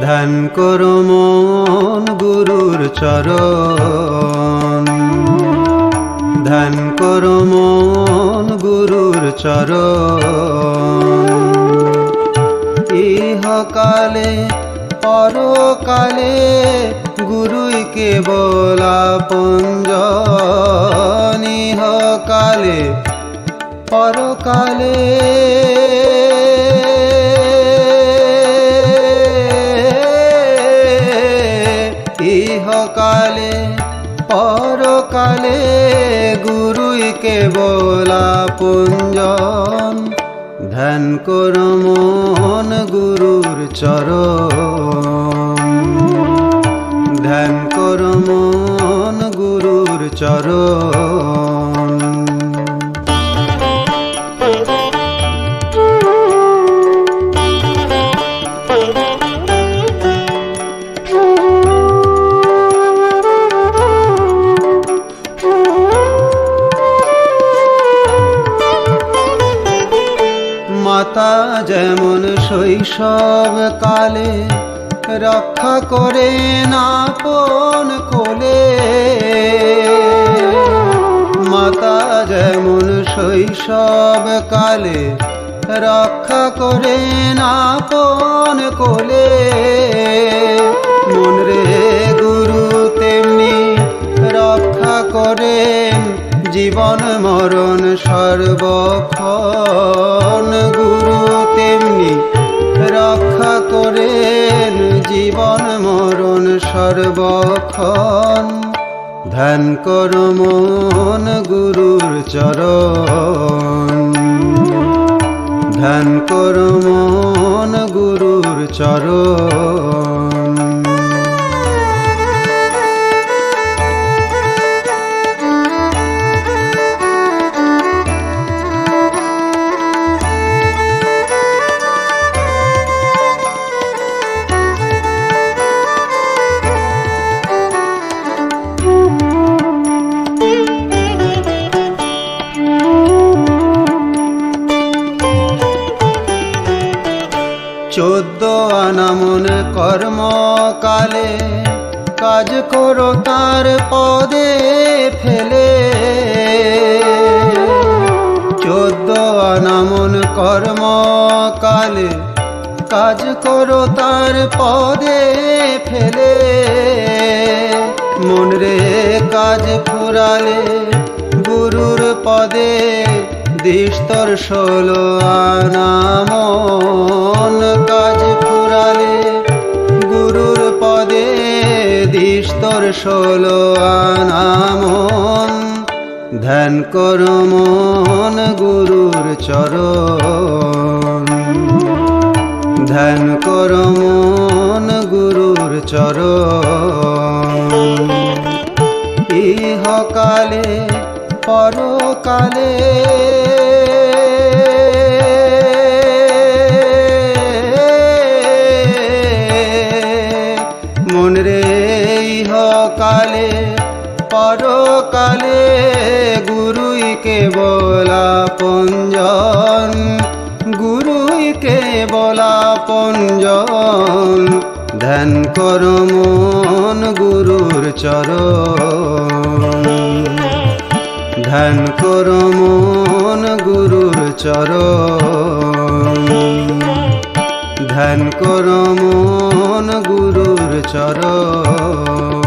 ধ্যান করো মন গুরুর চরণ। ধ্যান করো মন গুরুর চরণ। ইহকালে, পরকালে গুরুই কেবল আপনজন ইহকালে, পরকালে পরকালে গুরুই কেবল পুঞ্জন ধ্যান কর মন গুরুর চরণ। ধ্যান কর মন গুরুর চরণ। মাতা যেমন শৈশব কালে রক্ষা করে না পন কোলে। মাতা যেমন শৈশব কালে রক্ষা করে না পন কোলে। জীবন মরণ সর্বক্ষণ। গুরু তেমনি রক্ষা করেন জীবন মরণ সর্বক্ষণ। ধ্যান কর মন গুরুর চরণ। ধ্যান কর মন গুরুর চরণ। আনামন কর্মকালে কাজ করো তার পদে ফেলে। চোদ্দ আনামন কর্মকালে কাজ করো তার পদে ফেলে। মন রে কাজ ফুরালে গুরুর পদে দিস্তর ষোলো আনামন কাজ ষোলো আনামন ধ্যান কর মন গুরুর চরণ। ধ্যান কর মন গুরুর চরণ। ইহকালে পরকালে পরকালে গুরুই কেবল পঞ্জন গুরুই কেবল পঞ্জন। ধ্যান কর মন গুরুর চরণ। ধ্যান কর মন গুরুর চরণ। ধ্যান কর মন গুরুর চরণ।